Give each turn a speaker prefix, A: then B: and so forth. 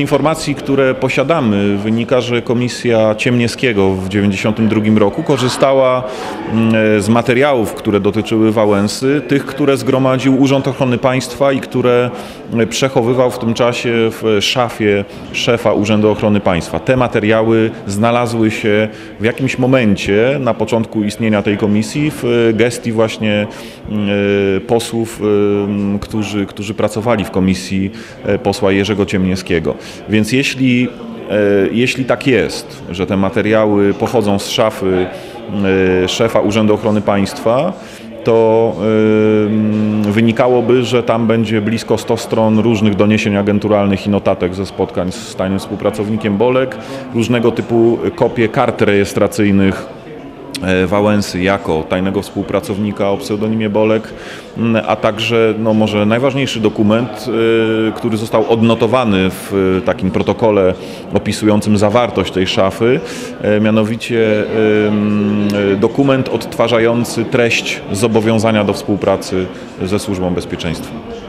A: informacji, które posiadamy, wynika, że Komisja Ciemniewskiego w 1992 roku korzystała mm, z materiałów, które dotyczyły Wałęsy, tych, które zgromadził Urząd Ochrony Państwa i które przechowywał w tym czasie w szafie szefa Urzędu Ochrony Państwa. Te materiały znalazły się w jakimś momencie na początku istnienia tej komisji w gestii właśnie e, posłów, e, którzy, którzy pracowali w komisji e, posła Jerzego Ciemniewskiego. Więc jeśli, jeśli tak jest, że te materiały pochodzą z szafy szefa Urzędu Ochrony Państwa, to wynikałoby, że tam będzie blisko 100 stron różnych doniesień agenturalnych i notatek ze spotkań z tajnym współpracownikiem Bolek, różnego typu kopie kart rejestracyjnych Wałęsy jako tajnego współpracownika o pseudonimie Bolek, a także no może najważniejszy dokument, e, który został odnotowany w takim protokole opisującym zawartość tej szafy, e, mianowicie dokument odtwarzający treść zobowiązania do współpracy ze Służbą Bezpieczeństwa.